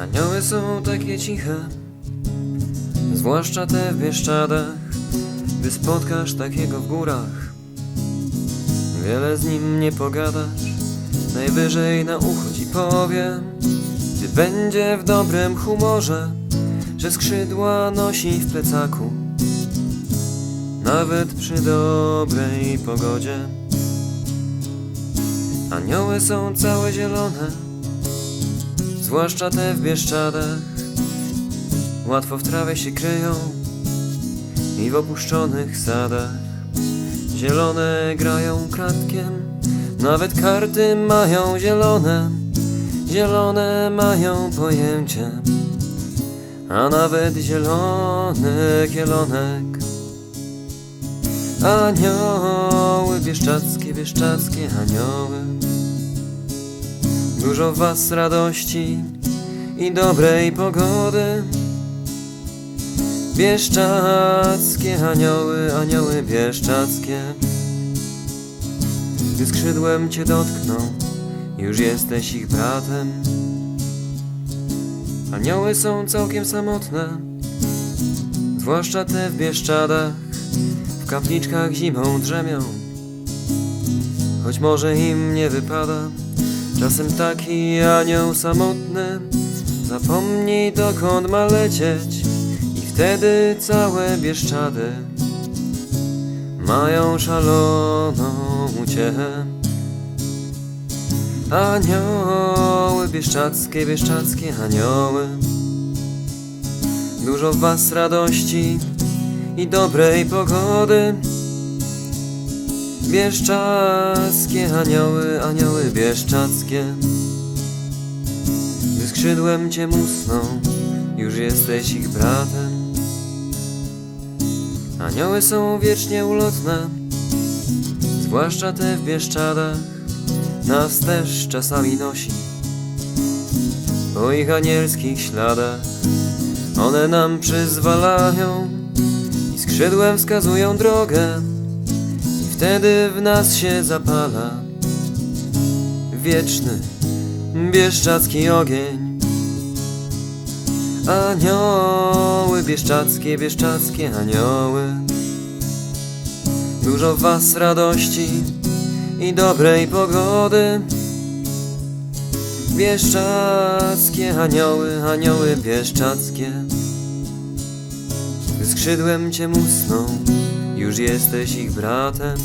Anioły są takie ciche, zwłaszcza te w Bieszczadach, gdy spotkasz takiego w górach. Wiele z nim nie pogadasz, najwyżej na ucho ci powiem, gdy będzie w dobrym humorze, że skrzydła nosi w plecaku, nawet przy dobrej pogodzie. Anioły są całe zielone, zwłaszcza te w Bieszczadach. Łatwo w trawie się kryją i w opuszczonych sadach. Zielone grają kratkiem, nawet karty mają zielone. Zielone mają pojęcie, a nawet zielony kielonek. Anioły, bieszczackie, bieszczackie anioły. Dużo w was radości i dobrej pogody. Bieszczackie anioły, anioły bieszczackie. Gdy skrzydłem cię dotkną, już jesteś ich bratem. Anioły są całkiem samotne, zwłaszcza te w Bieszczadach. W kapliczkach zimą drzemią, choć może im nie wypada. Czasem taki anioł samotny zapomni dokąd ma lecieć. I wtedy całe Bieszczady mają szaloną uciechę. Anioły bieszczackie, bieszczackie anioły. Dużo w was radości i dobrej pogody Bieszczackie anioły, anioły bieszczackie Gdy skrzydłem cię musną, już jesteś ich bratem. Anioły są wiecznie ulotne, zwłaszcza te w Bieszczadach Nas też czasami nosi. Po ich anielskich śladach One nam przyzwalają i skrzydłem wskazują drogę wtedy w nas się zapala Wieczny, bieszczacki ogień. Anioły, bieszczackie, bieszczackie anioły. Dużo was radości i dobrej pogody. Bieszczackie anioły, anioły bieszczackie. Skrzydłem cię musną, już jesteś ich bratem